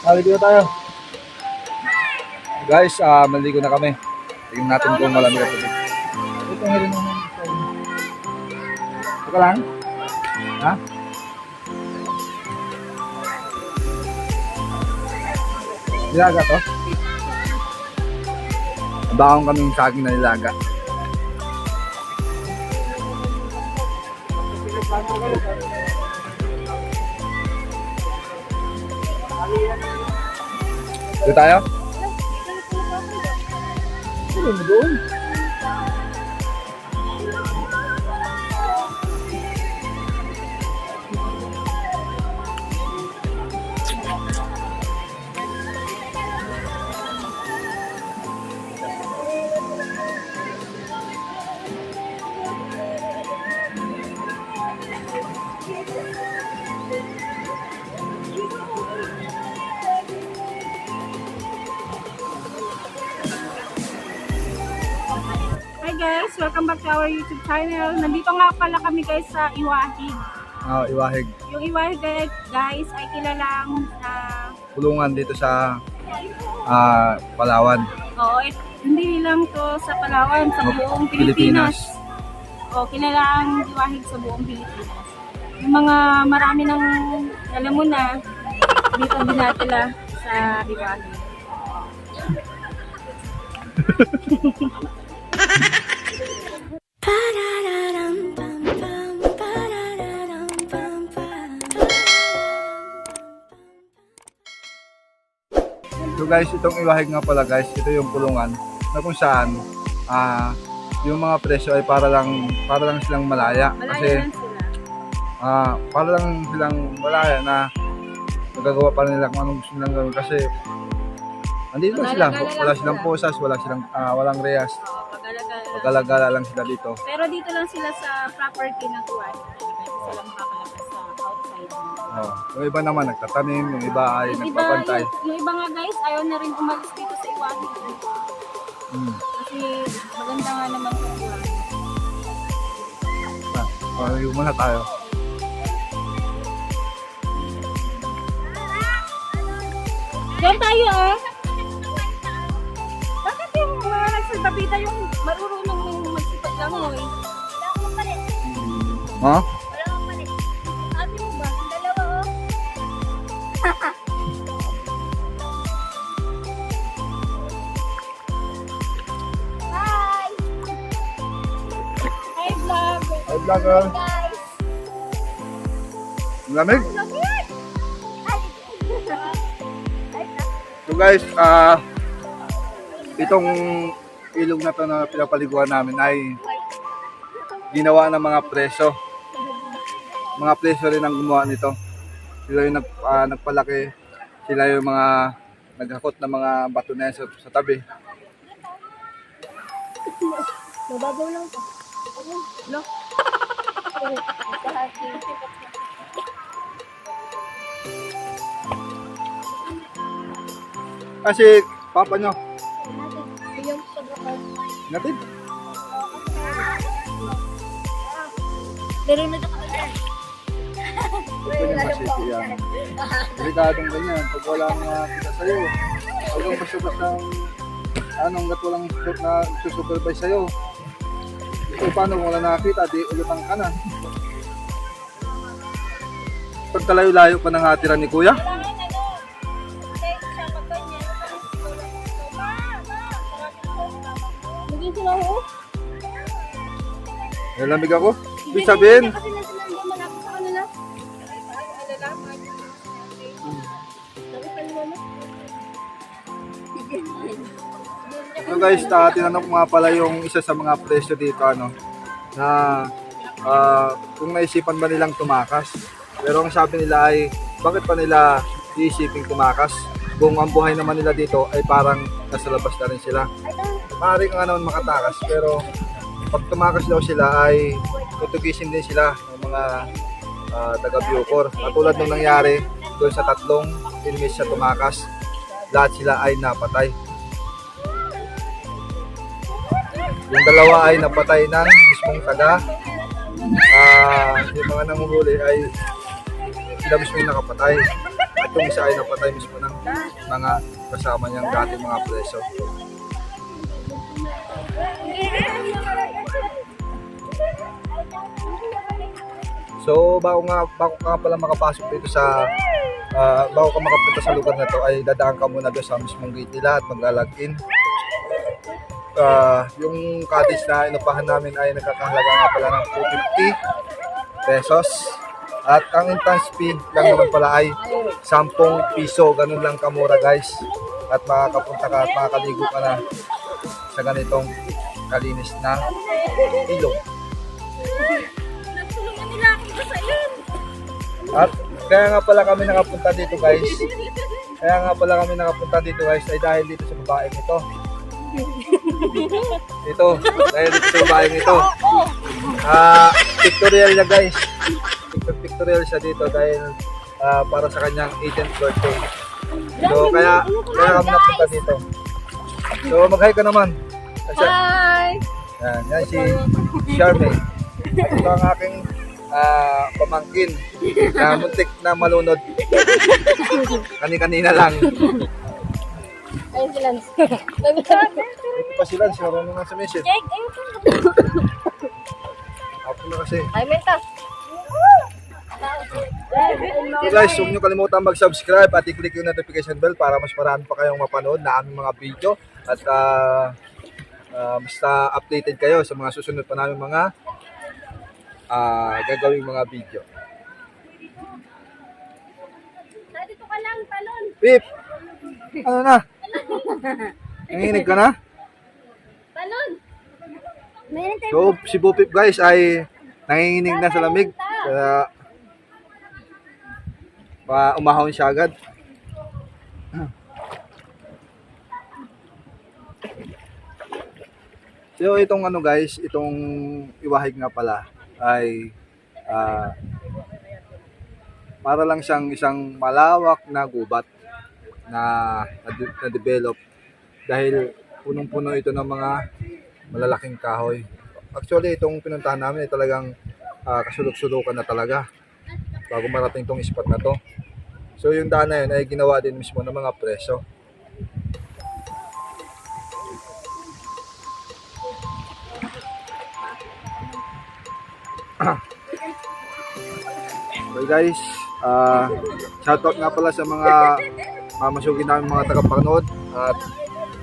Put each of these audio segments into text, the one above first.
Maligo na tayo. Guys, ah maligo na kami. Tingnan natin kung malamig ang tubig. Ito nga rin naman. Lang? Ha? Nilaga to? Baong kaming saging na nilaga. Dito tayo? Ano mo doon? Welcome back to our YouTube channel. Nandito nga pala kami guys sa Iwahig. Ah, iwahig. Yung Iwahig guys, ay kilalang na Kulungan dito sa ah, Palawan. oo, eh, hindi lang to sa Palawan, sa buong Pilipinas. Pilipinas. O, kilalang Iwahig sa buong Pilipinas. Yung mga marami ng alam mo na dito binatila sa Iwahig. guys, itong iwahig nga pala guys, ito yung kulungan na kung saan ah yung mga presyo ay para lang para lang silang malaya Malaya kasi sila. ah para lang silang malaya na nagagawa pa nila kung anong gusto nilang gawin kasi andito lang sila wala lang silang sila. posas wala silang ah, walang reyas Oo, pag-alagala. lang sila dito Pero dito lang sila sa property ng Iwahig. Hindi sila. Oh. yung iba naman nagtatanim yung iba ay Yung iba, nagpapantay yung, yung iba nga guys, ayaw na rin umalis dito sa Iwahig. hmm. Kasi maganda nga naman sa Iwahig. ah, oh, muna tayo Diyan tayo ah! Bakit yung mga nagsasabita yung marunong yung magsipat lang mo eh? ha Ate vlogger Guys! ang lamig! So guys, ah itong ilog na to na pinapaliguan namin ay ginawa ng mga preso. Mga preso rin ang gumawa nito. Sila yung nag, ah, nagpalaki. Sila yung mga naghakot ng mga bato na sa, sa tabi. Mababaw lang to. Look. Kasi papa nyo, natin. Pero na Ito yung masisi yan. Delikadong ganyan. Pag wala nakita sa'yo, huwag kang basta-basta anong gat walang na susupervise sa'yo. So, paano kung wala nakakita, di ulutang ka na. Pag kalayo-layo pa ng hatira ni kuya, nalamig ako. Ibig sabihin, So guys, uh, tinanong ko nga pala yung isa sa mga presyo dito ano na ah, kung naisipan ba nilang tumakas. Pero ang sabi nila ay bakit pa nila iisiping tumakas kung ang buhay naman nila dito ay parang nasa labas na rin sila. Maaari nga naman makatakas pero pag tumakas daw sila ay tutugisin din sila ng mga ah, taga Bucor. Katulad nung nangyari doon sa tatlong inmates sa tumakas, lahat sila ay napatay. Yung dalawa ay napatay ng mismong taga. Ah, yung mga nanguhuli ay sila mismo yung nakapatay. At yung isa ay napatay mismo ng mga kasama niyang dating mga preso. So, bago nga, bago ka pala makapasok dito sa, ah, bago ka makapunta sa lugar na to, ay dadaan ka muna doon sa mismong gate nila at maglalagin. Ah, yung cottage na inupahan namin ay nagkakahalaga nga pala ng 250 pesos. At ang entrance fee lang naman pala ay 10 piso. Ganun lang kamura guys. At makakapunta ka at makakaligo ka na sa ganitong kalinis na ilog. At kaya nga pala kami nakapunta dito guys. Kaya nga pala kami nakapunta dito guys ay dahil dito sa babaeng ito. Ito, dahil dito sa babaeng ito. Ah, pictorial niya guys. Pictor pictorial siya dito dahil ah, para sa kanyang 18th birthday. So kaya kaya kami napunta dito. So mag-hi ka naman. Kasi, Hi! yan, yan si Charmaine. Ito ang aking ah, pamangkin na muntik na malunod. Kani-kanina lang. Ayun sila. Pa sila, si Marunong nga sa message. Jake, ayun po. Ako na kasi. Ay, menta. Guys, huwag nyo kalimutan mag-subscribe at i-click yung notification bell para mas marami pa kayong mapanood na aming mga video at ah, ah, basta updated kayo sa mga susunod pa namin mga ah, gagawing mga video. Dito ka lang, talon. Pip! Ano na? Nanginig ka na? Talon. So, si Bupip guys ay nanginginig na sa lamig. Kaya pa umahon siya agad. So itong ano guys, itong iwahig nga pala ay ah, para lang siyang isang malawak na gubat na na- na-develop dahil punong-puno ito ng mga malalaking kahoy. Actually, itong pinuntahan namin ay talagang ah, kasulok-sulukan na talaga bago marating tong spot na to. So yung daan na yun ay ginawa din mismo ng mga preso. Okay guys, ah shoutout nga pala sa mga mamasugin namin mga tagapanood at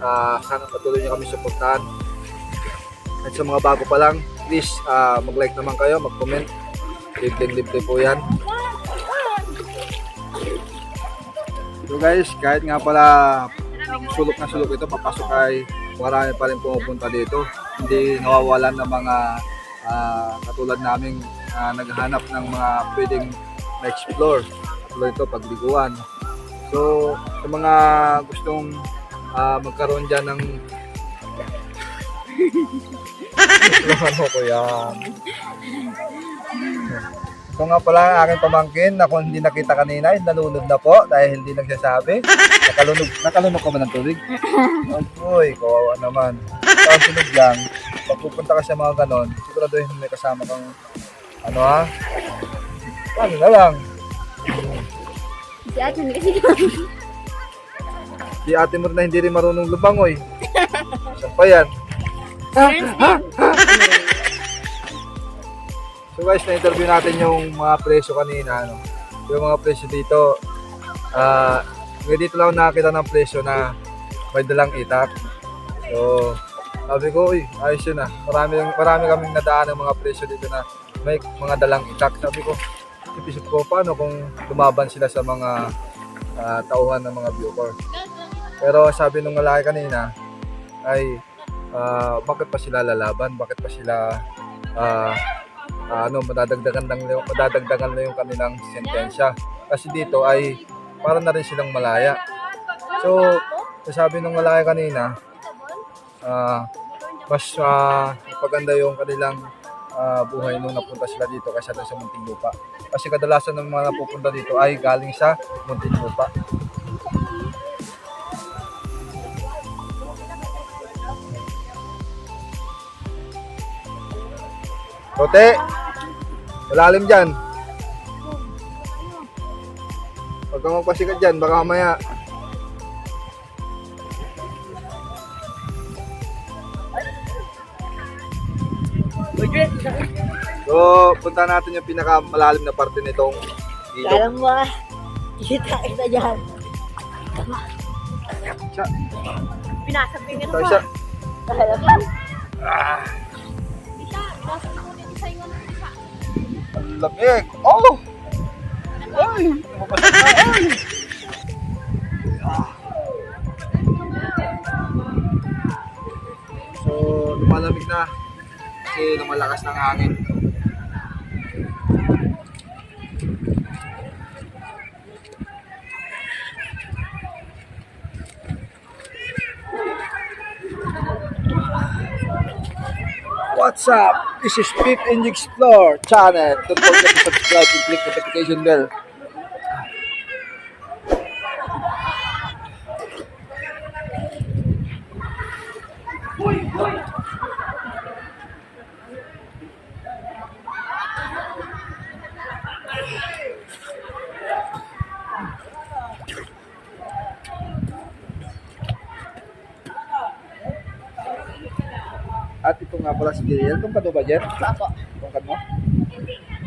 ah, sana patuloy nyo kami suportahan. At sa mga bago pa lang, please ah, mag-like naman kayo, mag-comment. Libre-libre po yan. So guys, kahit nga pala sulok na sulok ito, papasok ay marami pa rin pumupunta dito. Hindi nawawalan ng mga ah, katulad naming ah, naghahanap ng mga pwedeng ma-explore. Katulad ito, pagliguan. So, sa mga gustong ah, magkaroon dyan ng ano ko yan? Ito nga pala ang aking pamangkin na kung hindi nakita kanina, nalunod na po dahil hindi nagsasabi. Nakalunod, nakalunod ka ba ng tubig? Uy, kawawa naman. Ang sunod lang, pag pupunta ka sa mga ganon, siguraduhin may kasama kang, ano ha? Ano na lang. Si Ate kasi Si ate mo na hindi rin marunong lubangoy. Saan pa yan? So guys, na-interview natin yung mga presyo kanina. Ano? Yung mga presyo dito. Ah, uh, dito lang nakakita ng presyo na may dalang itak. So, sabi ko, uy, ayos yun ah. Marami, marami kaming nadaan ng mga presyo dito na may mga dalang itak. Sabi ko, ipisip ko, paano kung lumaban sila sa mga ah, tauhan ng mga viewer. Pero sabi nung lalaki kanina, ay ah, bakit pa sila lalaban? Bakit pa sila ah, ah, ano, madadagdagan lang madadagdagan na yung kanilang sentensya. Kasi dito ay para na rin silang malaya. So, sabi nung lalaki kanina, ah, mas ah, paganda yung kanilang ah, buhay nung napunta sila dito kaysa doon sa Muntinlupa. Kasi kadalasan ng mga napupunta dito ay galing sa Muntinlupa. Kote, malalim dyan. Huwag kang magpasikat dyan, baka mamaya So, punta natin yung pinakamalalim na parte nitong ilog. Kala mo ah. Kita kita dyan. Siya, Pinasabing ito siya. Kala mo. Ah, Isa, pinasabing ko din sa inyo ng isa. ang lamig. Oh! Ay! Ay! So, lumalamig na. Kasi lumalakas ng hangin. What's up? This is Pip and Explore channel. Don't forget to subscribe and click the notification bell. Si Giliel. Itong kado ba, Jen? Apo. Itong kado mo?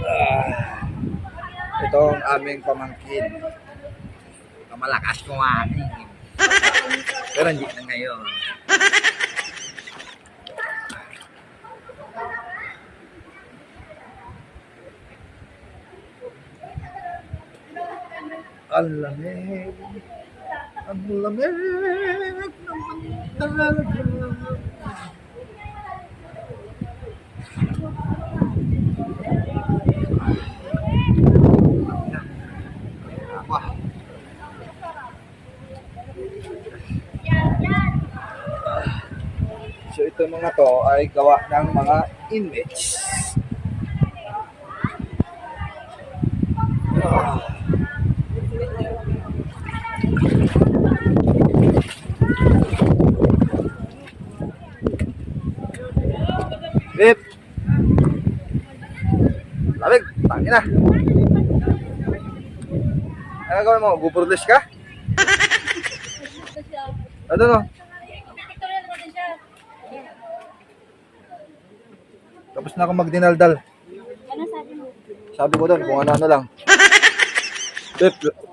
Ah, ito ang aming pamangkin. Ito malakas kumain. Pero hindi na ngayon. Ang lamig. Ang lamig naman talaga. Ito mga to ay gawa ng mga inmates. Bip! Lamig! Tangin na! Ano gawin mo? Guburles ka? Ano no? Tapos na ako magdinaldal. Ano sabi mo? Sabi ko doon kung ano-ano lang.